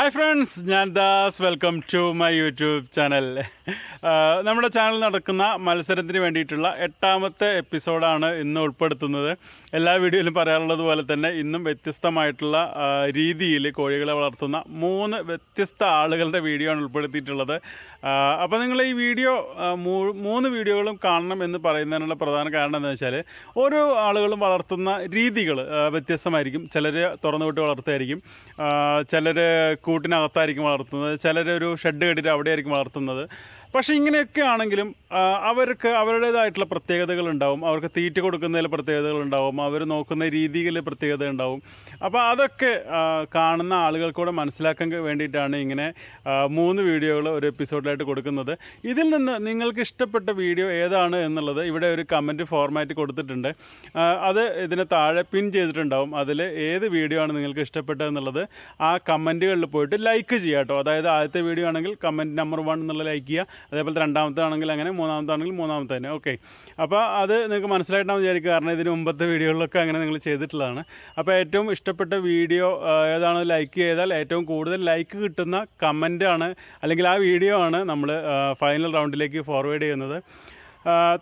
Hi friends ഞാൻ Das welcome to my YouTube channel നമ്മുടെ channel നടക്കുന്ന മത്സരത്തിന് വേണ്ടിയിട്ടുള്ള എട്ടാമത്തെ എപ്പിസോഡാണ് ഇന്ന് ഉൾപ്പെടുത്തുന്നത്. എല്ലാ വീഡിയോയിലും പറയാറുള്ളത് പോലെ തന്നെ ഇന്നും വ്യത്യസ്തമായിട്ടുള്ള രീതിയിൽ കോഴികളെ വളർത്തുന്ന മൂന്ന് വ്യത്യസ്ത ആളുകളുടെ വീഡിയോ ആണ് ഉൾപ്പെടുത്തിയിട്ടുള്ളത്. അപ്പോൾ നിങ്ങൾ ഈ വീഡിയോ മൂന്ന് വീഡിയോകളും കാണണം എന്ന് പറയുന്നതിനുള്ള പ്രധാന കാരണം എന്താണെന്ന് വെച്ചാൽ ഓരോ ആളുകളും വളർത്തുന്ന രീതികൾ വ്യത്യസ്തമായിരിക്കും. ചിലർ തുറന്നു വിട്ട് വളർത്തുമായിരിക്കും ചിലർ കൂട്ടിനകത്തായിരിക്കും വളർത്തുന്നത്. ചിലർ ഒരു ഷെഡ് കെട്ടിട്ട് അവിടെയായിരിക്കും വളർത്തുന്നത്. പക്ഷേ ഇങ്ങനെയൊക്കെ ആണെങ്കിലും അവർക്ക് അവരുടേതായിട്ടുള്ള പ്രത്യേകതകൾ ഉണ്ടാവും. അവർക്ക് തീറ്റ കൊടുക്കുന്നതിൽ പ്രത്യേകതകൾ ഉണ്ടാവും. അവർ നോക്കുന്ന രീതിയിൽ പ്രത്യേകത ഉണ്ടാവും. അപ്പോൾ അതൊക്കെ കാണുന്ന ആളുകൾക്കൂടെ മനസ്സിലാക്കാൻ വേണ്ടിയിട്ടാണ് ഇങ്ങനെ മൂന്ന് വീഡിയോകൾ ഒരു എപ്പിസോഡിലായിട്ട് കൊടുക്കുന്നത്. ഇതിൽ നിന്ന് നിങ്ങൾക്ക് ഇഷ്ടപ്പെട്ട വീഡിയോ ഏതാണ് എന്നുള്ളത് ഇവിടെ ഒരു കമന്റ് ഫോർമാറ്റ് കൊടുത്തിട്ടുണ്ട്. അത് ഇതിന് താഴെ പിൻ ചെയ്തിട്ടുണ്ടാവും. അതിൽ ഏത് വീഡിയോ ആണ് നിങ്ങൾക്ക് ഇഷ്ടപ്പെട്ടതെന്നുള്ളത് ആ കമന്റുകളിൽ പോയിട്ട് ലൈക്ക് ചെയ്യുക കേട്ടോ. അതായത് ആദ്യത്തെ വീഡിയോ ആണെങ്കിൽ കമന്റ് നമ്പർ വൺ എന്നുള്ള ലൈക്ക് ചെയ്യുക. അതേപോലെ രണ്ടാമത്തെ ആണെങ്കിൽ അങ്ങനെ മൂന്നാമത്തെ ആണെങ്കിൽ മൂന്നാമത്തെ തന്നെ. ഓക്കെ. അപ്പോൾ അത് നിങ്ങൾക്ക് മനസ്സിലായിട്ടാണ് വിചാരിക്കുക. കാരണം ഇതിന് മുമ്പത്തെ വീഡിയോകളിലൊക്കെ അങ്ങനെ നിങ്ങൾ ചെയ്തിട്ടുള്ളതാണ്. അപ്പോൾ ഏറ്റവും ഇഷ്ടപ്പെട്ട വീഡിയോ ഏതാണോ ലൈക്ക് ചെയ്താൽ ഏറ്റവും കൂടുതൽ ലൈക്ക് കിട്ടുന്ന കമന്റ് ആണ്. അല്ലെങ്കിൽ ആ വീഡിയോ ആണ് നമ്മൾ ഫൈനൽ റൗണ്ടിലേക്ക് ഫോർവേഡ് ചെയ്യുന്നത്.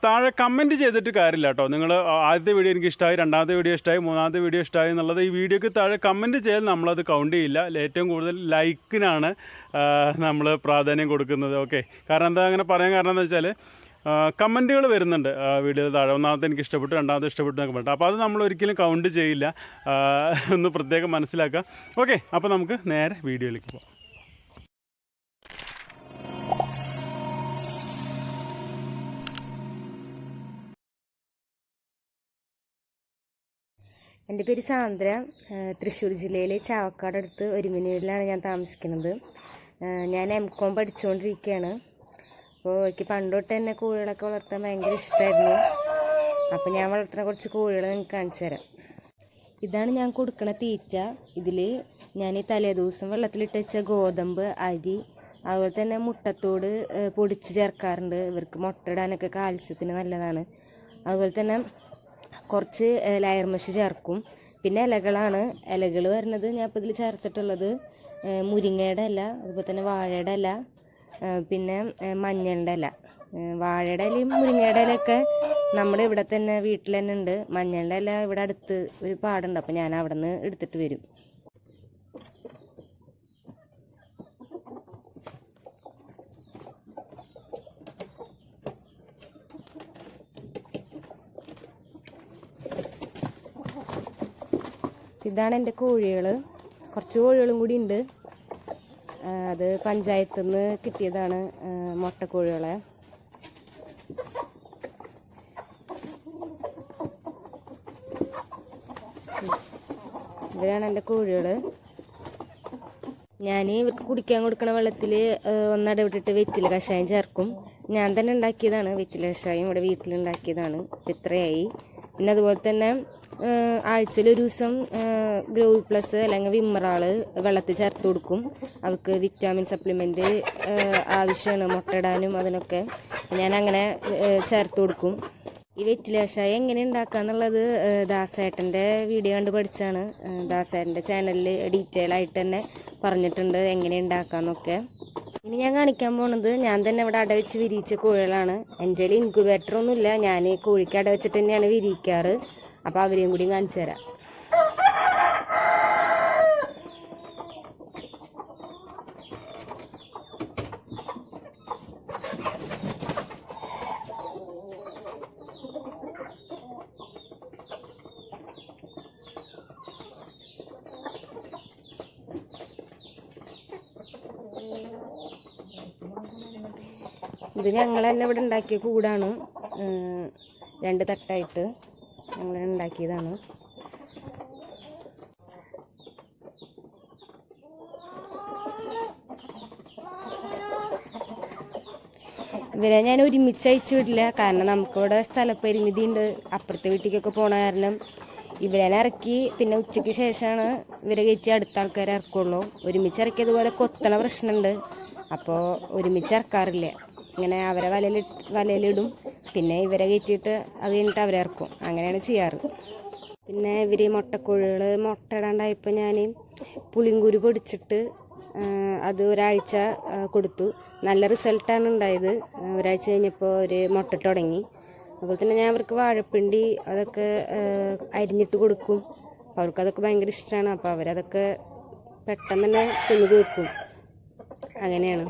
താഴെ കമന്റ് ചെയ്തിട്ട് കാര്യമില്ല കേട്ടോ നിങ്ങൾ ആദ്യത്തെ വീഡിയോ എനിക്ക് ഇഷ്ടമായി രണ്ടാമത്തെ വീഡിയോ ഇഷ്ടമായി മൂന്നാമത്തെ വീഡിയോ ഇഷ്ടമായി എന്നുള്ളത് ഈ വീഡിയോക്ക് താഴെ കമന്റ് ചെയ്താൽ നമ്മളത് കൗണ്ട് ചെയ്യില്ല. ഏറ്റവും കൂടുതൽ ലൈക്കിനാണ് നമ്മൾ പ്രാധാന്യം കൊടുക്കുന്നത്. ഓക്കെ കാരണം എന്താ അങ്ങനെ പറയാൻ കാരണം എന്താ വെച്ചാൽ കമന്റുകൾ വരുന്നുണ്ട്. വീഡിയോ താഴെ. ഒന്നാമത്തെ എനിക്ക് ഇഷ്ടപ്പെട്ടു രണ്ടാമത്തെ ഇഷ്ടപ്പെട്ടു എന്നൊക്കെ പറഞ്ഞിട്ട്. അപ്പോൾ അത് നമ്മൾ ഒരിക്കലും കൗണ്ട് ചെയ്യില്ല. ഒന്ന് പ്രത്യേകം മനസ്സിലാക്കുക. ഓക്കെ അപ്പോൾ നമുക്ക് നേരെ വീഡിയോയിലേക്ക് പോകാം എന്റെ പേര് സാന്ദ്ര തൃശ്ശൂർ ജില്ലയിലെ ചാവക്കാട് അടുത്ത് ഒരുമിനീടിലാണ് ഞാൻ താമസിക്കുന്നത്. ഞാൻ എം കോം പഠിച്ചുകൊണ്ടിരിക്കുകയാണ്. അപ്പോൾ എനിക്ക് പണ്ട് തൊട്ട് തന്നെ കോഴികളൊക്കെ വളർത്താൻ ഭയങ്കര ഇഷ്ടമായിരുന്നു അപ്പോൾ ഞാൻ വളർത്തുന്ന കുറച്ച് കോഴികൾ നിങ്ങൾക്ക് കാണിച്ചു തരാം. ഇതാണ് ഞാൻ കൊടുക്കുന്ന തീറ്റ. ഇതിൽ ഞാൻ ഈ തലേ ദിവസം വെള്ളത്തിലിട്ട് വെച്ച ഗോതമ്പ് അരി അതുപോലെ തന്നെ മുട്ടത്തോട് പൊടിച്ച് ചേർക്കാറുണ്ട്. ഇവർക്ക് മുട്ടയിടാനൊക്കെ കാൽസ്യത്തിന് നല്ലതാണ്. അതുപോലെ തന്നെ കുറച്ച് ലയർ ചേർക്കും. പിന്നെ ഇലകളാണ്. ഇലകൾ വരുന്നത് ഞാൻ ഇപ്പോൾ ഇതിൽ ചേർത്തിട്ടുള്ളത് മുരിങ്ങയുടെ ഇല അതുപോലെ തന്നെ വാഴയുടെ ഇല പിന്നെ മഞ്ഞളുടെ ഇല. വാഴയുടെ ഇലയും മുരിങ്ങയുടെ ഇലയൊക്കെ നമ്മുടെ ഇവിടെ തന്നെ വീട്ടിൽ തന്നെ ഉണ്ട്. മഞ്ഞളുടെ ഇല ഇവിടെ അടുത്ത് ഒരു പാടുണ്ട്. അപ്പോൾ ഞാൻ അവിടെ നിന്ന് എടുത്തിട്ട് വരും. ഇതാണ് എന്റെ കോഴികൾ. കുറച്ച് കോഴികളും കൂടി ഉണ്ട്. അത് പഞ്ചായത്തിൽ നിന്ന് കിട്ടിയതാണ് മുട്ടക്കോഴികളെ. ഇവരാണ് എന്റെ കോഴികൾ ഞാൻ ഇവർക്ക് കുടിക്കാൻ കൊടുക്കുന്ന വെള്ളത്തിൽ ഒന്നടവിട്ടിട്ട് വെറ്റില കഷായം ചേർക്കും. ഞാൻ തന്നെ ഉണ്ടാക്കിയതാണ് വെറ്റില കഷായം ഇവിടെ വീട്ടിലുണ്ടാക്കിയതാണ്. ഇത്രയായി. പിന്നെ അതുപോലെ തന്നെ ആഴ്ചയിൽ ഒരു ദിവസം ഗ്രോവ് പ്ലസ് അല്ലെങ്കിൽ വിമ്മറാൾ വെള്ളത്തിൽ ചേർത്ത് കൊടുക്കും. അവർക്ക് വിറ്റാമിൻ സപ്ലിമെന്റ് ആവശ്യമാണ്. മുട്ടയിടാനും അതിനൊക്കെ ഞാൻ അങ്ങനെ ചേർത്ത് കൊടുക്കും. ഈ വെറ്റില കഷായം എങ്ങനെ ഉണ്ടാക്കുക എന്നുള്ളത് ദാസേട്ടന്റെ വീഡിയോ കണ്ട് പഠിച്ചാണ്. ദാസേട്ടന്റെ ചാനലിൽ ഡീറ്റെയിൽ ആയിട്ട് തന്നെ പറഞ്ഞിട്ടുണ്ട് എങ്ങനെ ഉണ്ടാക്കാന്നൊക്കെ ഇനി ഞാൻ കാണിക്കാൻ പോണത് ഞാൻ തന്നെ ഇവിടെ അടവെച്ച് വിരിയിച്ച കോഴികളാണ്. എന്റെ ഇൻക്യുബേറ്റർ ഒന്നുമില്ല. ഞാൻ കോഴിക്ക് അടവെച്ചിട്ട് തന്നെയാണ് വിരിയിക്കാറ്. അപ്പോൾ അവരെയും കൂടി കാണിച്ചു തരാം. ഇത് ഞങ്ങൾ തന്നെ ഇവിടെ ഉണ്ടാക്കിയ കൂടാണ് രണ്ട് തട്ടായിട്ട്. ഞങ്ങൾ ഉണ്ടാക്കിയതാണ്. ഇവരെ ഞാൻ ഒരുമിച്ച് അയച്ചു വിടില്ല. കാരണം നമുക്കിവിടെ സ്ഥലപരിമിതി ഉണ്ട് അപ്പുറത്തെ വീട്ടിലേക്കൊക്കെ പോണ കാരണം ഇവരെ ഇറക്കി. പിന്നെ ഉച്ചയ്ക്ക് ശേഷമാണ് ഇവരെ കയറ്റി അടുത്ത ആൾക്കാരെ ഇറക്കുള്ളൂ. ഒരുമിച്ച് ഇറക്കിയതുപോലെ കൊത്തണ പ്രശ്നമുണ്ട്. അപ്പോൾ ഒരുമിച്ച് ഇറക്കാറില്ല. ഇങ്ങനെ അവരെ വലയിൽ വലയിലിടും പിന്നെ ഇവരെ കയറ്റിയിട്ട് അത് കഴിഞ്ഞിട്ട് അവരെ ഇറക്കും. അങ്ങനെയാണ് ചെയ്യാറ്. പിന്നെ ഇവർ മുട്ടക്കോഴികൾ മുട്ട ഇടാണ്ടായപ്പോൾ ഞാൻ പുളിങ്കുരു പൊടിച്ചിട്ട് അത് ഒരാഴ്ച കൊടുത്തു. നല്ല റിസൾട്ടാണ് ഉണ്ടായത്. ഒരാഴ്ച കഴിഞ്ഞപ്പോൾ അവർ മുട്ട തുടങ്ങി. അതുപോലെ തന്നെ ഞാൻ അവർക്ക് വാഴപ്പിണ്ടി അതൊക്കെ അരിഞ്ഞിട്ട് കൊടുക്കും. അവർക്ക് അതൊക്കെ ഭയങ്കര ഇഷ്ടമാണ് അപ്പോൾ അവരതൊക്കെ പെട്ടെന്ന് തന്നെ തിന്നു തീർക്കും. അങ്ങനെയാണ്.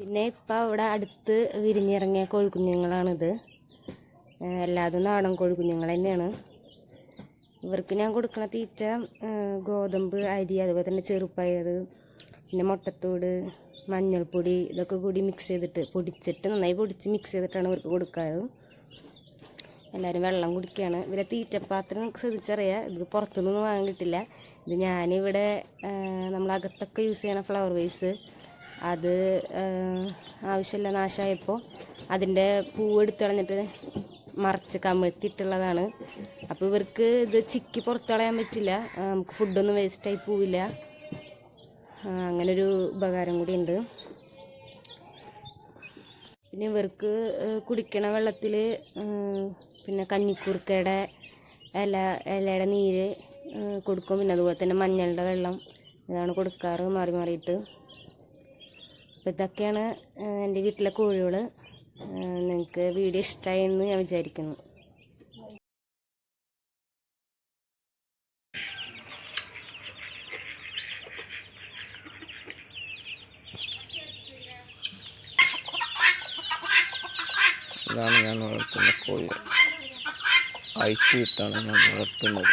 പിന്നെ ഇപ്പം അവിടെ അടുത്ത് വിരിഞ്ഞിറങ്ങിയ കോഴിക്കുഞ്ഞുങ്ങളാണിത്. എല്ലാതും നാടൻ കോഴിക്കുഞ്ഞുങ്ങൾ തന്നെയാണ്. ഇവർക്ക് ഞാൻ കൊടുക്കുന്ന തീറ്റ ഗോതമ്പ് അരി അതുപോലെ തന്നെ ചെറുപയർ പിന്നെ മുട്ടത്തോട് മഞ്ഞൾപ്പൊടി ഇതൊക്കെ കൂടി മിക്സ് ചെയ്തിട്ട് പൊടിച്ചിട്ട് നന്നായി പൊടിച്ച് മിക്സ് ചെയ്തിട്ടാണ് ഇവർക്ക് കൊടുക്കാറ്. എല്ലാവരും വെള്ളം കുടിക്കുകയാണ് ഇവരെ തീറ്റപ്പാത്രം നമുക്ക് ശ്രദ്ധിച്ചറിയാം. ഇത് പുറത്തുനിന്നൊന്നും വാങ്ങാൻ കിട്ടില്ല. ഇത് ഞാനിവിടെ നമ്മൾ അകത്തൊക്കെ യൂസ് ചെയ്യണ ഫ്ലവർ വേസ് അത് ആവശ്യമില്ല നാശമായപ്പോൾ അതിന്റെ പൂവെടുത്ത് കളഞ്ഞിട്ട് മറച്ച് കമിഴ്ത്തിയിട്ടുള്ളതാണ്. അപ്പോൾ ഇവർക്ക് ഇത് ചിക്കി പുറത്ത് കളയാൻ പറ്റില്ല. നമുക്ക് ഫുഡൊന്നും വേസ്റ്റായി പോവില്ല. അങ്ങനൊരു ഉപകാരം കൂടി ഉണ്ട് പിന്നെ ഇവർക്ക് കുടിക്കണ വെള്ളത്തിൽ പിന്നെ കഞ്ഞിക്കുറുക്കയുടെ ഇല ഇലയുടെ നീര് കൊടുക്കും. പിന്നെ അതുപോലെ തന്നെ മഞ്ഞളുടെ വെള്ളം ഇതാണ് കൊടുക്കാറ് മാറി മാറിയിട്ട്. അപ്പോൾ ഇതൊക്കെയാണ് എന്റെ വീട്ടിലെ കോഴികൾ നിങ്ങൾക്ക് വീഡിയോ ഇഷ്ടമായി എന്ന് ഞാൻ വിചാരിക്കുന്നു. ഇതാണ് ഞാൻ വളർത്തുന്ന കോഴി. അയച്ചു വിട്ടാണ് ഞാൻ വളർത്തുന്നത്.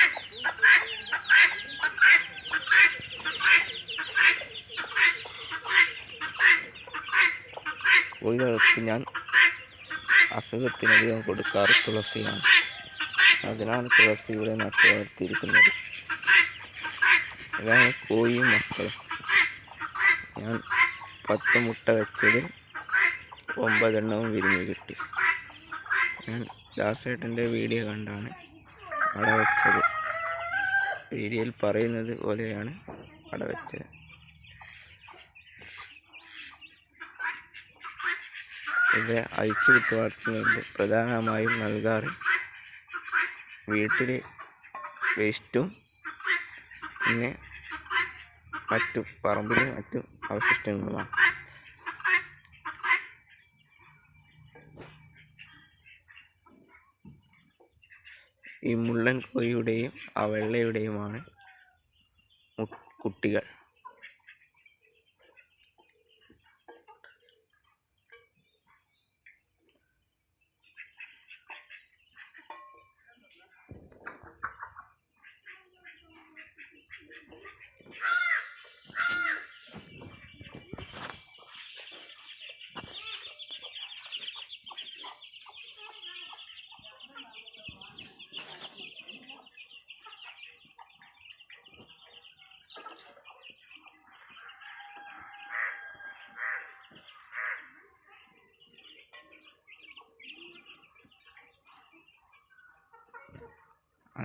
കോഴികൾക്ക് ഞാൻ അസുഖത്തിനധികം കൊടുക്കാറ് തുളസിയാണ്. അതിനാണ് തുളസി ഇവിടെ നട്ടു വളർത്തിയിരിക്കുന്നത് ഇതാണ് കോഴിയും മക്കളും ഞാൻ പത്ത് മുട്ട വെച്ചതിൽ ഒമ്പതെണ്ണവും വിരിഞ്ഞ് കിട്ടി. ഞാൻ ദാസേട്ടന്റെ വീഡിയോ കണ്ടാണ് അട വെച്ചത് വീഡിയോയിൽ പറയുന്നത് പോലെയാണ് അട വെച്ചത് ഇത് അഴിച്ചു വിട്ട് പ്രധാനമായും നൽകാറ് വീട്ടിൽ വേസ്റ്റും പിന്നെ മറ്റു പറമ്പിലും മറ്റു അവശിഷ്ടങ്ങളുമാണ്. ഈ മുള്ളൻ കോഴിയുടെയും ആ വെള്ളയുടെയുമാണ് കുട്ടികൾ.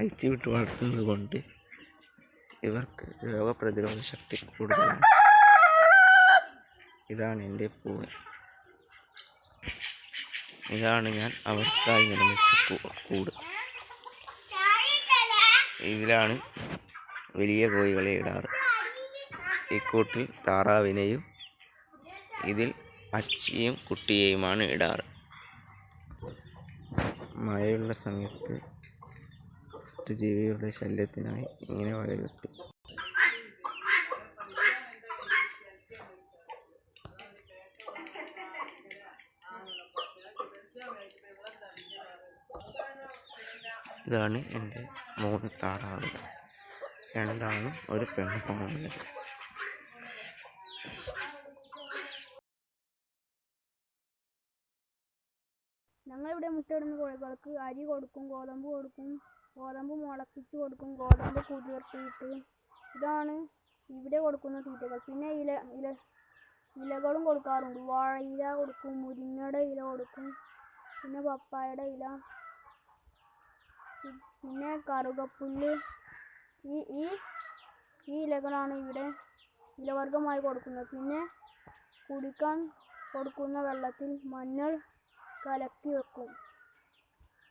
അയച്ചു വിട്ട് വളർത്തുന്നത് കൊണ്ട് ഇവർക്ക് രോഗപ്രതിരോധ ശക്തി കൂടുതലാണ്. ഇതാണ് എന്റെ പൂവ്. ഇതാണ് ഞാൻ അവർക്കായി നിർമ്മിച്ച കൂട്. ഇതിലാണ് വലിയ കോഴികളെ ഇടാറ്. ഇക്കൂട്ടിൽ കൂട്ടിൽ താറാവിനെയും ഇതിൽ അച്ചിയും കുട്ടിയെയുമാണ് ഇടാറ്. മഴയുള്ള സമയത്ത് മറ്റു ജീവികളുടെ ശല്യത്തിനായി ഇങ്ങനെ വലകെട്ടി ഇതാണ് എന്റെ മൂന്ന് താറാവുകൾ. രണ്ടാണും ഒരു പെണ്ണുമാണുള്ളത് ഞങ്ങളിവിടെ മുട്ടയിടുന്ന കോഴികൾക്ക് അരി കൊടുക്കും ഗോതമ്പ് കൊടുക്കും ഗോതമ്പ് മുളപ്പിച്ച് കൊടുക്കും. ഗോതമ്പ് കുതിർത്തിയിട്ട്. ഇതാണ് ഇവിടെ കൊടുക്കുന്ന തീറ്റകൾ. പിന്നെ ഇല ഇല ഇലകളും കൊടുക്കാറുണ്ട്. വാഴയില കൊടുക്കും മുരിങ്ങയുടെ ഇല കൊടുക്കും പിന്നെ പപ്പായയുടെ ഇല. പിന്നെ കറുകപ്പുല്ല്. ഈ ഈ ഈ ഇലകളാണ് ഇവിടെ ഇലവർഗമായി കൊടുക്കുന്നത്. പിന്നെ കുടിക്കാൻ കൊടുക്കുന്ന വെള്ളത്തിൽ മഞ്ഞൾ കലക്കി വെക്കും.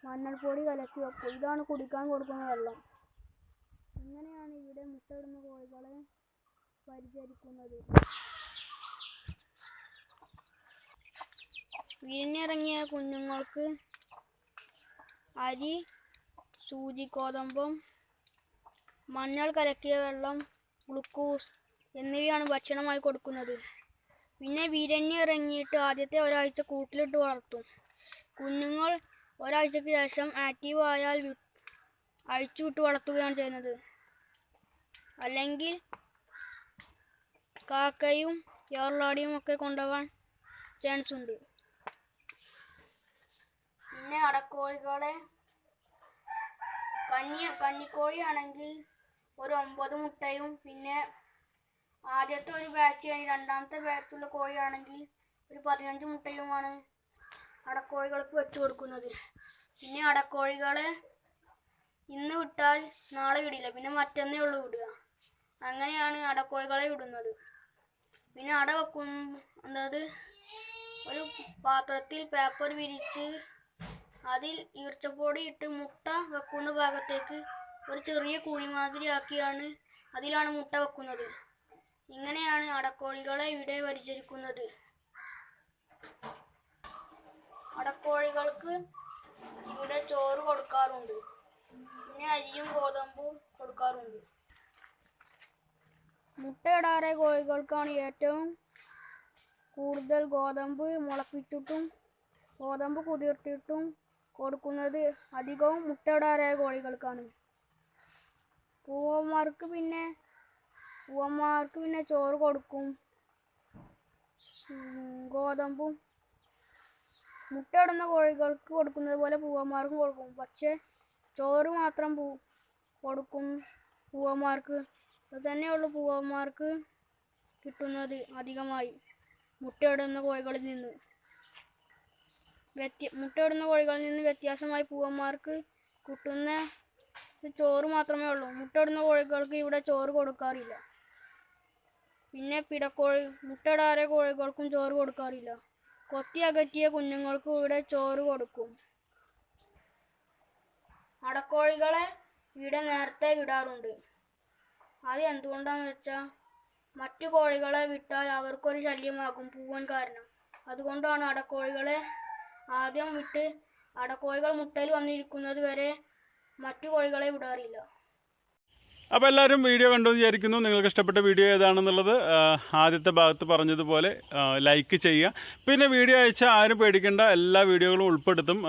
മഞ്ഞൾപ്പൊടി കലക്കി വെക്കും. ഇതാണ് കുടിക്കാൻ കൊടുക്കുന്ന വെള്ളം. ഇങ്ങനെയാണ് ഇവിടെ മുട്ടയിടുന്ന കോഴികളെ പരിചരിക്കുന്നത്. വിരിഞ്ഞിറങ്ങിയ കുഞ്ഞുങ്ങൾക്ക് അരി സൂചി കോതമ്പും മഞ്ഞൾ കലക്കിയ വെള്ളം ഗ്ലൂക്കോസ് എന്നിവയാണ് ഭക്ഷണമായി കൊടുക്കുന്നത്. പിന്നെ വിരഞ്ഞിറങ്ങിയിട്ട് ആദ്യത്തെ ഒരാഴ്ച കൂട്ടിലിട്ട് വളർത്തും. കുഞ്ഞുങ്ങൾ ഒരാഴ്ചയ്ക്ക് ശേഷം ആക്റ്റീവ് ആയാൽ അഴിച്ചു വിട്ട് വളർത്തുകയാണ് ചെയ്യുന്നത്. അല്ലെങ്കിൽ കാക്കയും യാർലാടിയും ഒക്കെ കൊണ്ടുപോകാൻ ചാൻസ് ഉണ്ട്. പിന്നെ അടക്കോഴികളെ കന്നി കന്നിക്കോഴിയാണെങ്കിൽ ഒരു ഒമ്പത് മുട്ടയും പിന്നെ ആദ്യത്തെ ഒരു ബാച്ച് കഴിഞ്ഞ് രണ്ടാമത്തെ ബാച്ചുള്ള കോഴിയാണെങ്കിൽ ഒരു പതിനഞ്ച് മുട്ടയുമാണ്. അടക്കോഴികൾക്ക് വെച്ചു കൊടുക്കുന്നത്. പിന്നെ അടക്കോഴികളെ ഇന്ന് വിട്ടാൽ നാളെ വിടില്ല. പിന്നെ മറ്റന്നേ ഉള്ളൂ വിടുക. അങ്ങനെയാണ് അടക്കോഴികളെ വിടുന്നത്. പിന്നെ അട വെക്കും. അതായത് ഒരു പാത്രത്തിൽ പേപ്പർ വിരിച്ച് അതിൽ ഈർച്ചപ്പൊടി ഇട്ട് മുട്ട വെക്കുന്ന ഭാഗത്തേക്ക് ഒരു ചെറിയ കുഴി മാതിരി ആക്കിയാണ് അതിലാണ് മുട്ട വെക്കുന്നത്. ഇങ്ങനെയാണ് അടക്കോഴികളെ ഇവിടെ പരിചരിക്കുന്നത്. അടക്കോഴികൾക്ക് ഇവിടെ ചോറ് കൊടുക്കാറുണ്ട്. പിന്നെ അരിയും ഗോതമ്പും കൊടുക്കാറുണ്ട്. മുട്ടയിടാറെ കോഴികൾക്കാണ് ഏറ്റവും കൂടുതൽ ഗോതമ്പ് മുളപ്പിച്ചിട്ടും ഗോതമ്പ് കുതിർത്തിട്ടും കൊടുക്കുന്നത് അധികവും മുട്ടയിടാറായ കോഴികൾക്കാണ്. പൂവന്മാർക്ക് പിന്നെ പൂവന്മാർക്ക് പിന്നെ ചോറ് കൊടുക്കും. ഗോതമ്പും മുട്ടയിടുന്ന കോഴികൾക്ക് കൊടുക്കുന്നത് പോലെ പൂവന്മാർക്കും കൊടുക്കും. പക്ഷേ ചോറ് മാത്രം പൂ കൊടുക്കും പൂവന്മാർക്ക്. തന്നെയുള്ളൂ പൂവന്മാർക്ക് കിട്ടുന്നത് അധികമായി മുട്ടയിടുന്ന കോഴികളിൽ നിന്ന്. വ്യത്യ മുട്ടയിടുന്ന കോഴികളിൽ നിന്ന് വ്യത്യാസമായി പൂവന്മാർക്ക് കിട്ടുന്ന ചോറ് മാത്രമേ ഉള്ളൂ. മുട്ടയിടുന്ന കോഴികൾക്ക് ഇവിടെ ചോറ് കൊടുക്കാറില്ല. പിന്നെ പിടക്കോഴി മുട്ടയിടാറെ കോഴികൾക്കും ചോറ് കൊടുക്കാറില്ല. കൊത്തി അകറ്റിയ കുഞ്ഞുങ്ങൾക്കും ഇവിടെ ചോറ് കൊടുക്കും. അടക്കോഴികളെ ഇവിടെ നേരത്തെ വിടാറുണ്ട്. അത് എന്തുകൊണ്ടാന്ന് വെച്ചാൽ മറ്റു കോഴികളെ വിട്ടാൽ അവർക്കൊരു ശല്യമാകും പൂവൻ കാരണം. അതുകൊണ്ടാണ് അടക്കോഴികളെ ആദ്യം വിട്ട് അടക്കോഴികൾ മുട്ടയിൽ വന്നിരിക്കുന്നത് വരെ മറ്റു കോഴികളെ വിടാറില്ല. അപ്പോൾ എല്ലാവരും വീഡിയോ കണ്ടു വിചാരിക്കുന്നു. നിങ്ങൾക്ക് ഇഷ്ടപ്പെട്ട വീഡിയോ ഏതാണെന്നുള്ളത് ആദ്യത്തെ ഭാഗത്ത് പറഞ്ഞതുപോലെ ലൈക്ക് ചെയ്യുക. പിന്നെ വീഡിയോ അയച്ചാൽ ആരും പേടിക്കേണ്ട. എല്ലാ വീഡിയോകളും ഉൾപ്പെടുത്തും.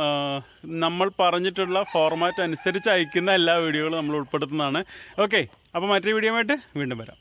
നമ്മൾ പറഞ്ഞിട്ടുള്ള ഫോർമാറ്റ് അനുസരിച്ച് അയക്കുന്ന എല്ലാ വീഡിയോകളും നമ്മൾ ഉൾപ്പെടുത്തുന്നതാണ്. ഓക്കെ അപ്പോൾ മറ്റൊരു വീഡിയോ ആയിട്ട് വീണ്ടും വരാം.